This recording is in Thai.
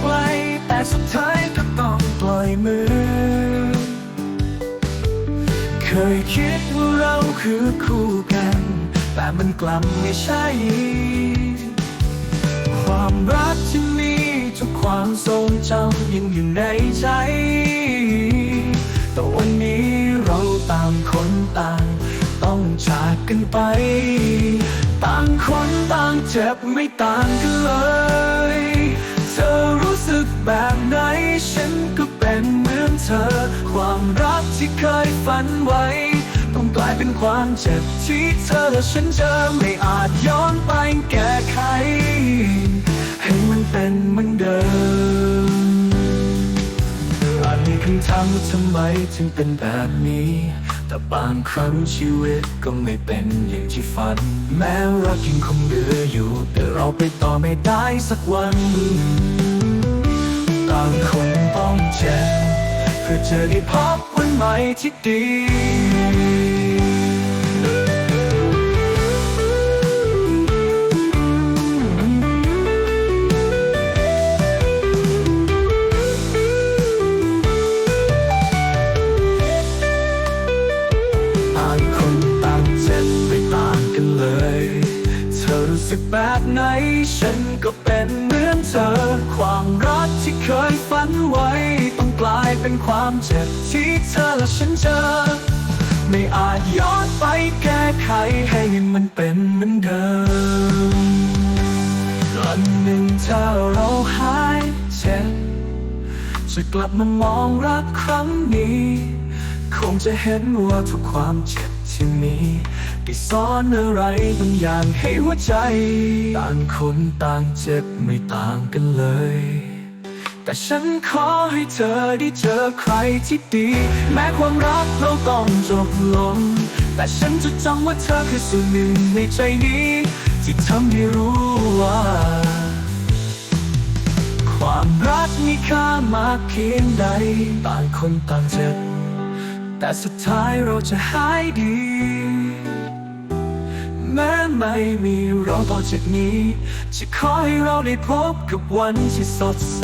ไปแต่สุดท้ายก็ต้องปล่อยมือ เคยคิดว่าเราคือคู่กัน แต่มันกลับไม่ใช่ ความรักที่มีทุกความทรงจำยังอยู่ในใจ แต่วันนี้เราต่างคนต่าง ต้องจากกันไป ต่างคนต่างเจ็บไม่ต่างกันเลย ที่เคยฝันไว้ ต้องกลายเป็นความเจ็บที่เธอและฉันเจอไม่อาจย้อนไปแก้ไข ให้มันเป็นเหมือนเดิม อาจมีคำถามว่าทำไมถึงเป็นแบบนี้ แต่บางครั้งชีวิตก็ไม่เป็นอย่างที่ฝัน แม้รักยังคงเหลืออยู่ แต่เราไปต่อไม่ได้สักวันต่างคนต้องเจ็บเพื่อจะได้พบ ใหม่ที่ดีต่างคนต่างเจ็บไม่ต่างกันเลยเธอรู้สึกแบบไหน ฉันก็เป็นเหมือนเธอความ เป็นความเจ็บที่เธอและฉันเจอ ไม่อาจย้อนไปแก้ไขให้มันเป็นเหมือนเดิมวันหนึ่งถ้าเราหายเจ็บจะกลับมามองรักครั้งนี้ คงจะเห็นว่าทุกความเจ็บที่มีได้ซ่อนอะไรบางอย่างให้หัวใจ ต่างคนต่างเจ็บไม่ต่างกันเลย แต่ฉันขอให้เธอได้เจอใครที่ดี แม้ความรักเราต้องจบลง แต่ฉันจะจำว่าเธอคือส่วนหนึ่งในใจนี้ ที่ทำให้รู้ว่า ความรักมีค่ามากเพียงใดต่างคนต่างเจ็บแต่สุดท้ายเราจะหายดี ไม่มีเราต่อจากนี้ จะขอให้เราได้พบกับวันที่สดใส